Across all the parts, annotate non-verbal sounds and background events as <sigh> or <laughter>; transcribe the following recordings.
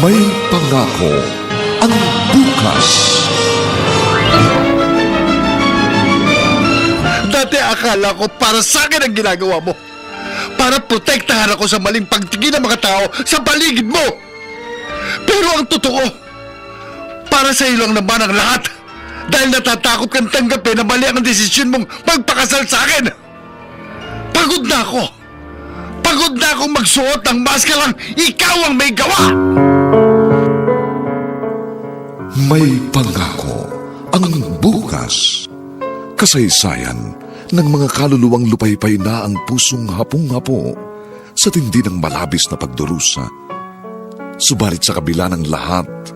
May pangako ang bukas. Dati akala ko para sa akin ang ginagawa mo. Para protektahan ako sa maling pagtingin ng mga tao sa paligid mo. Pero ang totoo, para sa iyo lang naman ang lahat. Dahil natatakot kang tanggapin na mali ang desisyon mong magpakasal sa akin. Pagod na ako. Pagod na akong magsuot ng maskarang ikaw ang may gawa. May pangako ang bukas. Kasaysayan ng mga kaluluwang lupaypay na ang pusong hapong-hapo sa tindi ng malabis na pagdurusa. Subalit sa kabila ng lahat,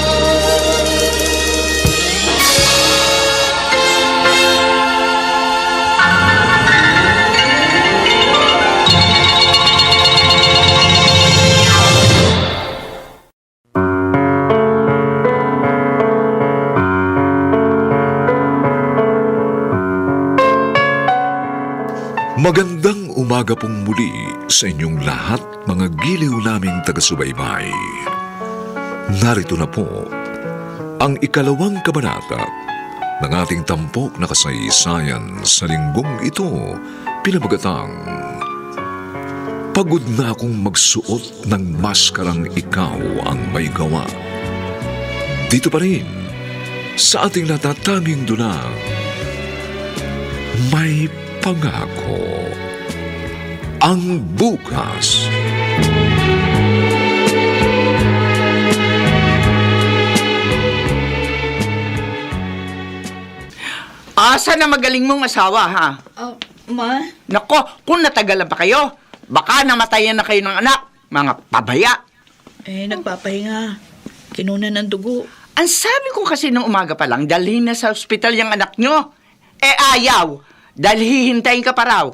umaga pong muli sa inyong lahat mga giliw naming taga-subaybay. Narito na po ang ikalawang kabanata ng ating tampok na kasaysayan sa linggong ito pinabagatang Pagod na akong magsuot ng maskarang ikaw ang may gawa. Dito pa rin sa ating natatanging dula may pangako ang bukas. Asa na magaling mong asawa, ha? Oh, ma? Nako, kung natagalan pa kayo, baka namatayan na kayo ng anak. Mga pabaya. Eh, nagpapahinga. Kinuna ng dugo. Ang sabi ko kasi nung umaga pa lang, dalhin na sa ospital yung anak nyo. Eh, ayaw. Dahil hihintayin ka pa raw.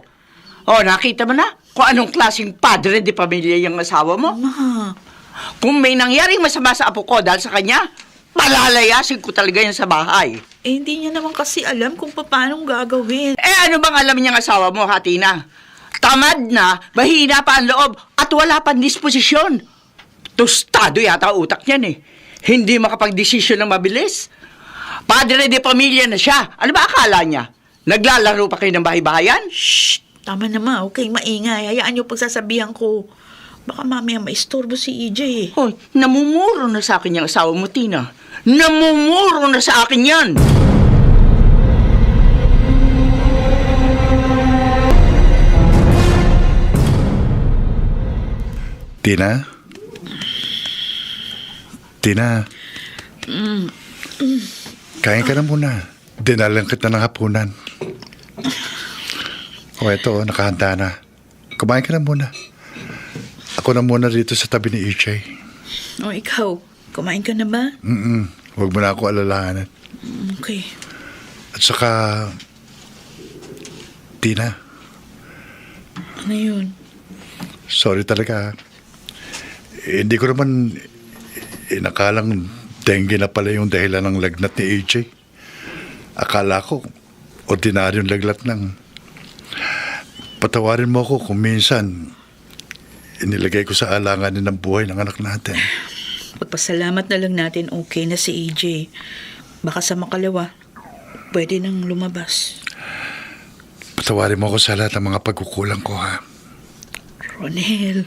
O, nakita mo na kung anong klaseng padre de pamilya yung asawa mo? Ma, Kung may nangyaring masama sa apo ko dahil sa kanya, palalayasin ko talaga yan sa bahay. eh, hindi niya naman kasi alam kung paano gagawin. Eh, ano bang alam niyang asawa mo, Hatina? Tamad na, mahina pa ang loob, at wala pang disposisyon. Tostado yata utak niyan eh. Hindi makapag-desisyon ng mabilis. Padre de pamilya na siya. Ano ba akala niya? Naglalaro pa kayo ng bahay-bahayan? Shh! Tama na ma, okay, maingay. Hayaan niyo pagsasabihan ko. Baka mamaya maistorbo si EJ eh. Hoy, namumuro na sa akin yung asawa mo, Tina. Namumuro na sa akin yan! Tina? Tina? Kain ka na muna. Dinalang kita ng hapunan. O eto, nakahanda na. Kumain ka na muna. Ako na muna dito sa tabi ni EJ. O ikaw, kumain ka na ba? Mm-mm. Huwag mo na ako alalahanan. Okay. At saka, Tina, Ano yun? sorry talaga. Eh, hindi ko naman inakalang dengue na pala yung dahilan ng lagnat ni AJ. Akala ko, ordinaryong laglat ng... Patawarin mo ako kung minsan inilagay ko sa alanganin ng buhay ng anak natin. Pagpasalamat na lang natin okay na si AJ. Baka sa makalawa, pwede nang lumabas. Patawarin mo ako sa lahat ng mga pagkukulang ko, ha? Ronel,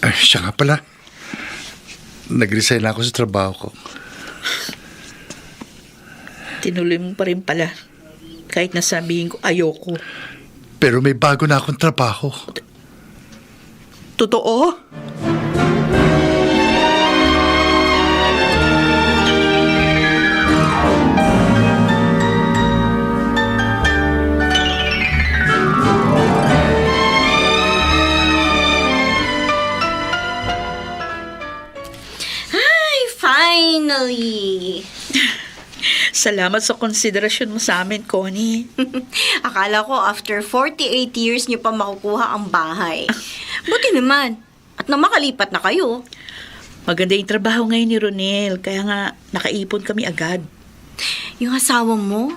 Ay, siya nga pala. Nag-resign na ako sa trabaho ko. tinuloy mo pa rin pala. Kahit nasabihin ko ayoko. Pero may bago na akong trabaho. Totoo? Ay, finally! Salamat sa konsiderasyon mo sa amin, Connie. <laughs> Akala ko after 48 years niyo pa makukuha ang bahay. Buti naman. At na makalipat na kayo. Maganda yung trabaho ngayon ni Ronel, kaya nga nakaipon kami agad. Yung asawa mo,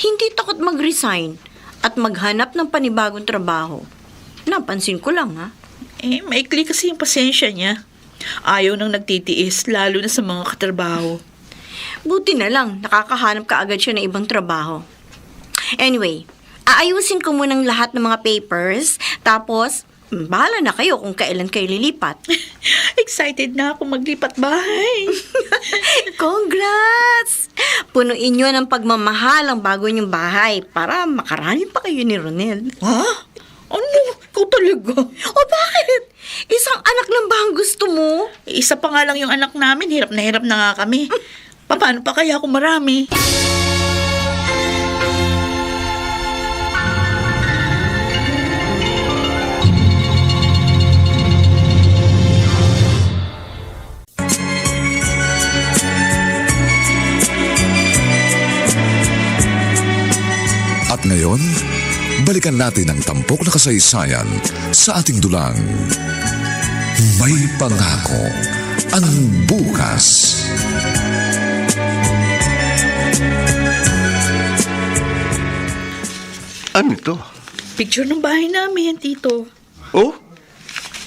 hindi takot mag-resign at maghanap ng panibagong trabaho. Napansin ko lang, ha? Eh, maikli kasi yung pasensya niya. Ayaw nang nagtitiis, lalo na sa mga katrabaho. Buti na lang, nakakahanap ka agad siya ng ibang trabaho. Anyway, aayusin ko munang lahat ng mga papers, tapos, mm, bahala na kayo kung kailan kayo lilipat. <laughs> Excited na ako maglipat bahay. <laughs> Congrats! Punuin nyo ng pagmamahal ang bago niyong bahay para makarami pa kayo ni Ronel. ha? Ano? Ikaw talaga? O bakit? Isang anak lang ba ang gusto mo? Isa pa nga lang yung anak namin, hirap na hirap na nga kami. <laughs> Paano pa kaya kung marami? At ngayon, balikan natin ang tampok na kasaysayan sa ating dulang. May pangako ang bukas. Ano to? Picture ng bahay namin, Tito. Oh?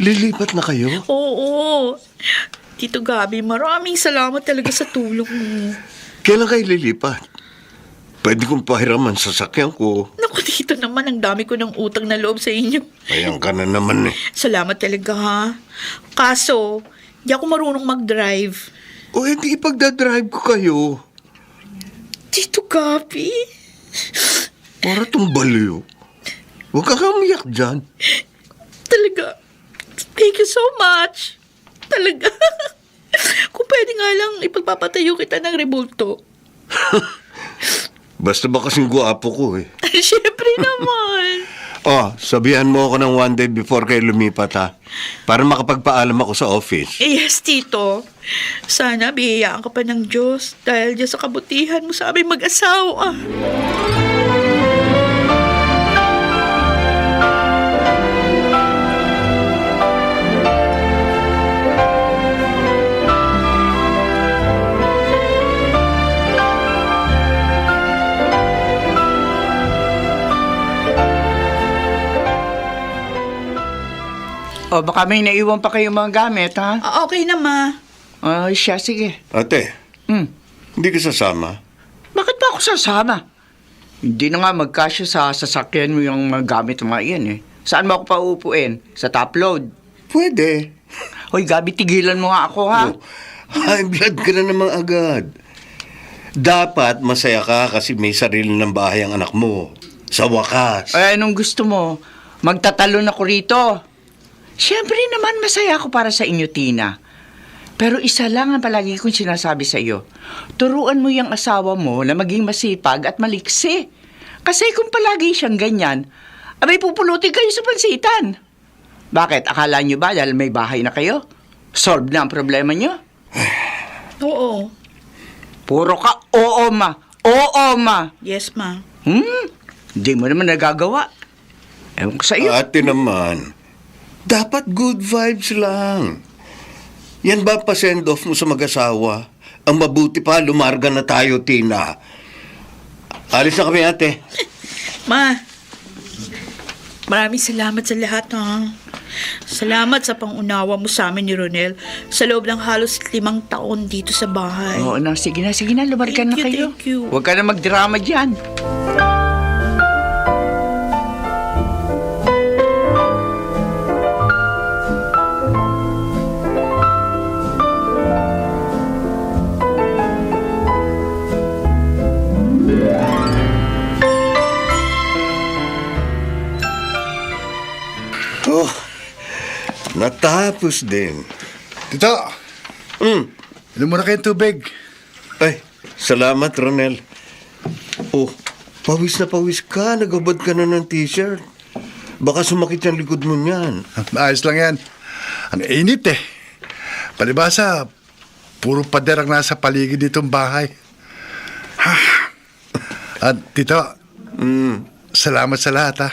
Lilipat na kayo? Oo. Tito Gabi, maraming salamat talaga sa tulong mo. Kailan kayo lilipat? Pwede kong pahiraman sa sakyan ko. Naku, Tito naman, ang dami ko ng utang na loob sa inyo. Ayan ka na naman eh. Salamat talaga, ha? Kaso, di ako marunong mag-drive. O hindi ipagdadrive ko kayo. Tito Gabi, Para tong baliw. Huwag ka kamiyak dyan. talaga, thank you so much. Talaga. <laughs> Kung pwede nga lang, ipagpapatayo kita ng rebulto. <laughs> Basta ba kasing guwapo ko eh. <laughs> Siyempre naman. Oh, sabihan mo ako ng one day before kayo lumipat ha. Para makapagpaalam ako sa office. Eh, yes, Tito. Sana biyayaan ka pa ng Diyos dahil dyan sa kabutihan mo sa aming mag-asawa. O baka may naiwan pa kayong mga gamit, ha? Ah, okay na, ma. Ay, siya, sige. Ate, Hmm. hindi ka sasama? Bakit ba ako sasama? Hindi na nga magkasya sa sasakyan mo yung mga gamit mo yan eh. Saan mo ako pauupuin? Sa top load? Pwede. Hoy, Gabi, tigilan mo nga ako, ha? Oh, high blood ka na naman agad. Dapat masaya ka kasi may sarili ng bahay ang anak mo. Sa wakas. Ay, anong gusto mo? Magtatalon ako rito. Siyempre naman masaya ako para sa inyo, Tina. Pero isa lang ang palagi kong sinasabi sa iyo. Turuan mo yung asawa mo na maging masipag at maliksi. Kasi kung palagi siyang ganyan, abay pupulutin kayo sa pansitan. Bakit? Akala niyo ba dahil may bahay na kayo? Solve na ang problema niyo? <sighs> Oo. Puro ka, oo ma, oo ma. Yes, ma. Hmm? Hindi mo naman nagagawa. Ewan ko sa iyo. Ate naman, dapat good vibes lang. Yan ba pa send off mo sa mag-asawa? Ang mabuti pa, lumarga na tayo, Tina. Alis na kami, ate. Ma, maraming salamat sa lahat, ha? Salamat sa pangunawa mo sa amin ni Ronel sa loob ng halos limang taon dito sa bahay. Oo na, sige na, sige na, lumargan na Thank you, kayo. thank you. Huwag ka na magdrama dyan. Natapos din. Tito, Hmm. inom muna kayong tubig. Ay, salamat, Ronel. Oh, pawis na pawis ka. Nagabad ka na ng t-shirt. Baka sumakit yung likod mo niyan. Ayos lang yan. Ang init eh. Palibasa, puro pader ang nasa paligid nitong bahay. Ha. At tito, salamat sa lahat ha.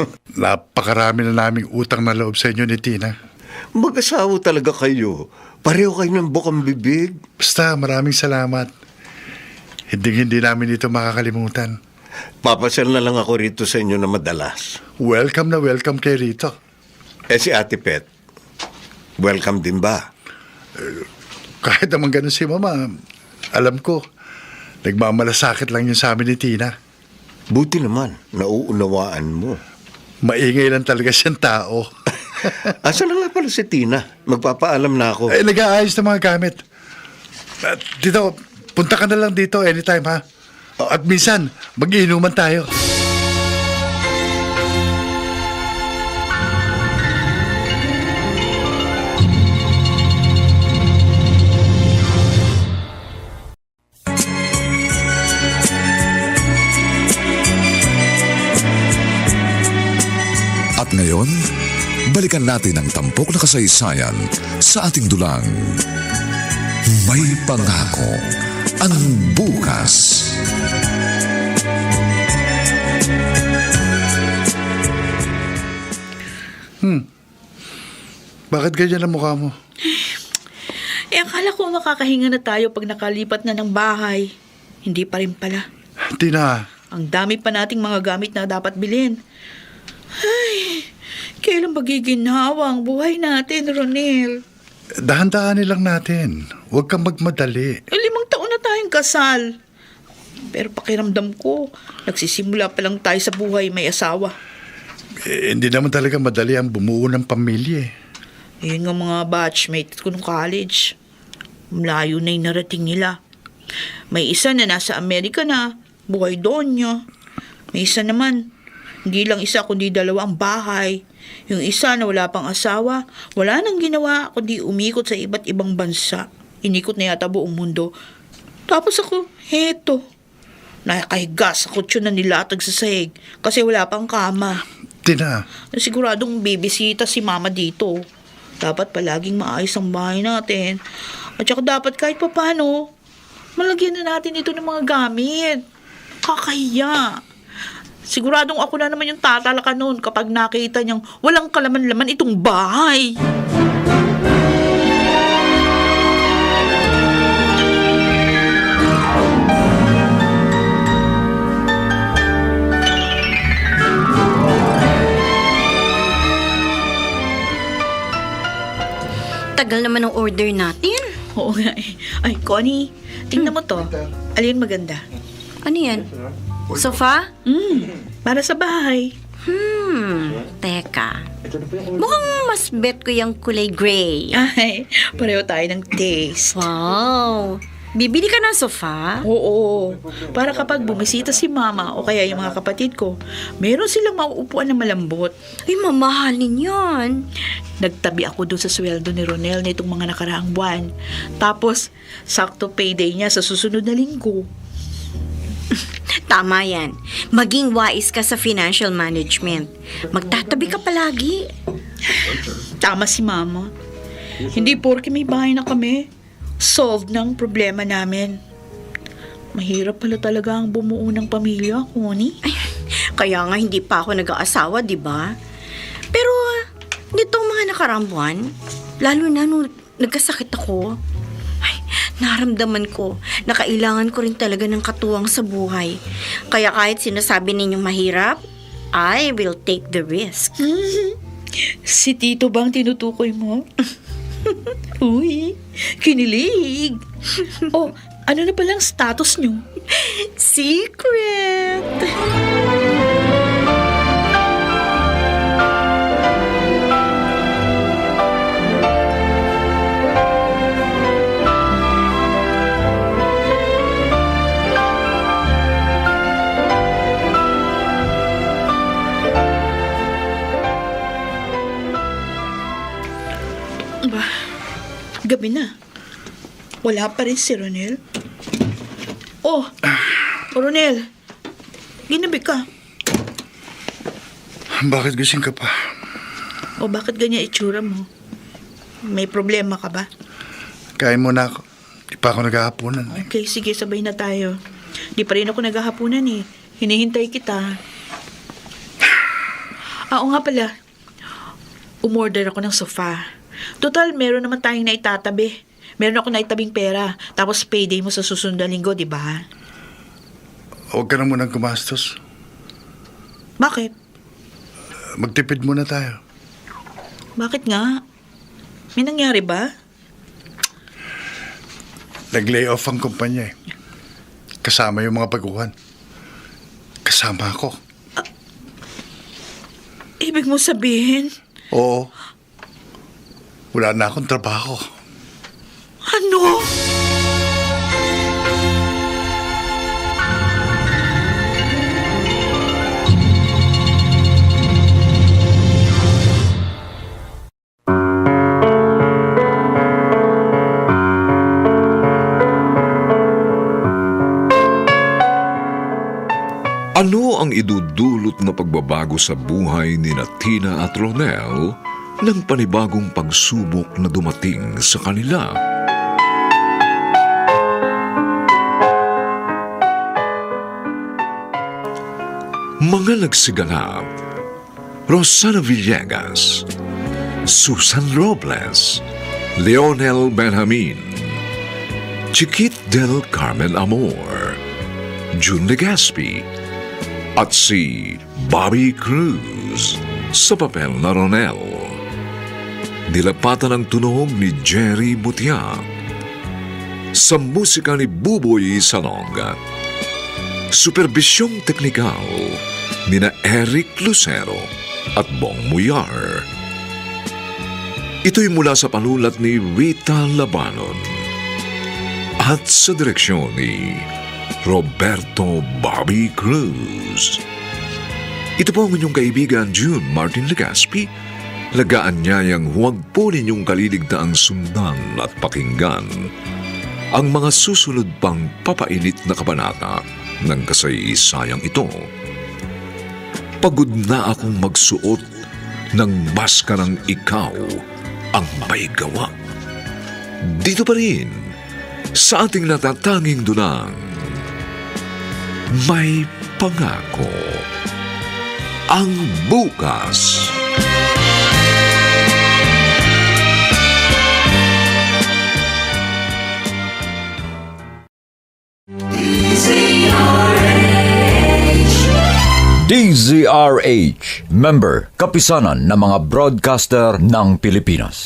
<laughs> Napakarami na naming utang na loob sa inyo ni Tina. Mag-asawa talaga kayo. Pareho kayo ng bukang bibig. Basta maraming salamat. Hindi hindi namin ito makakalimutan. Papasal na lang ako rito sa inyo na madalas. Welcome na welcome kay Rito. Eh si Ate Pet, welcome din ba? Kahit naman ganun si Mama, alam ko, nagmamalasakit lang yun sa amin ni Tina. Buti naman, nauunawaan mo. Maingay lang talaga siyang tao. <laughs> Asa na nga pala si Tina? Magpapaalam na ako. Eh, nag-aayos ng mga gamit. At dito, punta ka na lang dito anytime, ha? At minsan, mag-iinuman tayo. Balikan natin ang tampok na kasaysayan sa ating dulang. May pangako ang bukas. Bakit ganyan ang mukha mo? Eh, akala ko makakahinga na tayo pag nakalipat na ng bahay. Hindi pa rin pala. Tina, Ang dami pa nating mga gamit na dapat bilhin. Ay, kailan magiginhawa ang buhay natin, Ronel? dahan-dahanin lang natin. Huwag kang magmadali. Eh, limang taon na tayong kasal. Pero pakiramdam ko, nagsisimula pa lang tayo sa buhay may asawa. Eh, hindi naman talaga madali ang bumuo ng pamilya. eh. Yun nga mga batchmate ko nung college. Malayo na yung narating nila. May isa na nasa Amerika na, buhay doon niya. May isa naman, hindi lang isa kundi dalawa ang bahay. Yung isa na wala pang asawa, wala nang ginawa kundi umikot sa iba't ibang bansa. Inikot na yata buong mundo. Tapos ako, heto. Nakahiga sa kutsyon na nilatag sa sahig kasi wala pang kama. Tina, Siguradong bibisita si mama dito. Dapat palaging maayos ang bahay natin. At saka dapat kahit papano, malagyan na natin ito ng mga gamit. Kakahiya. Siguradong ako na naman yung tatalaka noon kapag nakita niyang walang kalaman-laman itong bahay. Tagal naman ng order natin. Oo nga eh. Ay, Connie, tingnan mo to. Alin maganda? Ano yan? Sofa? Hmm, para sa bahay. Hmm, teka. Mukhang mas bet ko yung kulay gray. Ay, pareho tayo ng taste. Wow! Bibili ka ng sofa? Oo. Para kapag bumisita si mama o kaya yung mga kapatid ko, meron silang mauupuan na malambot. Ay, mamahalin yan. Nagtabi ako doon sa sweldo ni Ronel nitong mga nakaraang buwan. Tapos, sakto payday niya sa susunod na linggo. Tama yan. Maging wise ka sa financial management. Magtatabi ka palagi. Tama si mama. Hindi porke may bahay na kami, solved ng problema namin. Mahirap pala talaga ang bumuo ng pamilya, Connie. Ay, kaya nga hindi pa ako nag-aasawa, di ba? Pero, nitong mga nakarambuan, lalo na nung nagkasakit ako, naramdaman ko na kailangan ko rin talaga ng katuwang sa buhay. Kaya kahit sinasabi ninyong mahirap, I will take the risk. <laughs> Si Tito bang tinutukoy mo? <laughs> Uy, kinilig. oh, ano na palang status nyo? Secret! Wala pa rin si Ronel. Oh, Ronel. Ginabi ka. Bakit gising ka pa? O bakit ganyan itsura mo? May problema ka ba? Kain mo na ako. Di pa ako naghahaponan. eh. Okay, sige, sabay na tayo. Di pa rin ako naghahaponan eh. Hinihintay kita. Ah, oo nga pala. Umorder ako ng sofa. Total, meron naman tayong naitatabi. Meron ako naitabing pera. Tapos payday mo sa susunod na linggo, di ba? Huwag ka na munang gumastos. Bakit? Magtipid muna tayo. Bakit nga? May nangyari ba? Nag-lay off ang kumpanya eh. Kasama yung mga baguhan. Kasama ako. Ibig mo sabihin, Oo. Wala na akong trabaho. Idudulot na pagbabago sa buhay ni Tina at Ronel ng panibagong pagsubok na dumating sa kanila? Mga nagsiganap, Rosana Villegas, Susan Robles, Leonel Benjamin, Chiquit del Carmen Amor, June Legaspi, at si Bobby Cruz sa papel na Ronel. Nilapatan ang tunog ni Jerry Butia sa musika ni Buboy Salonga. Superbisyong teknikal ni na Eric Lucero at Bong Muyar. Ito'y mula sa panulat ni Rita Labanon at sa direksyon ni Roberto Bobby Cruz. Ito po ang inyong kaibigan June Martin Legaspi. Lagaan niyayang huwag po ninyong kaliligtaang sundan at pakinggan ang mga susunod pang papainit na kabanata ng kasaysayang ito. Pagod na akong magsuot ng maskarang ikaw ang may gawa. Dito pa rin sa ating natatanging dunang may pangako ang bukas. DZRH, member, kapisanan ng mga broadcaster ng Pilipinas.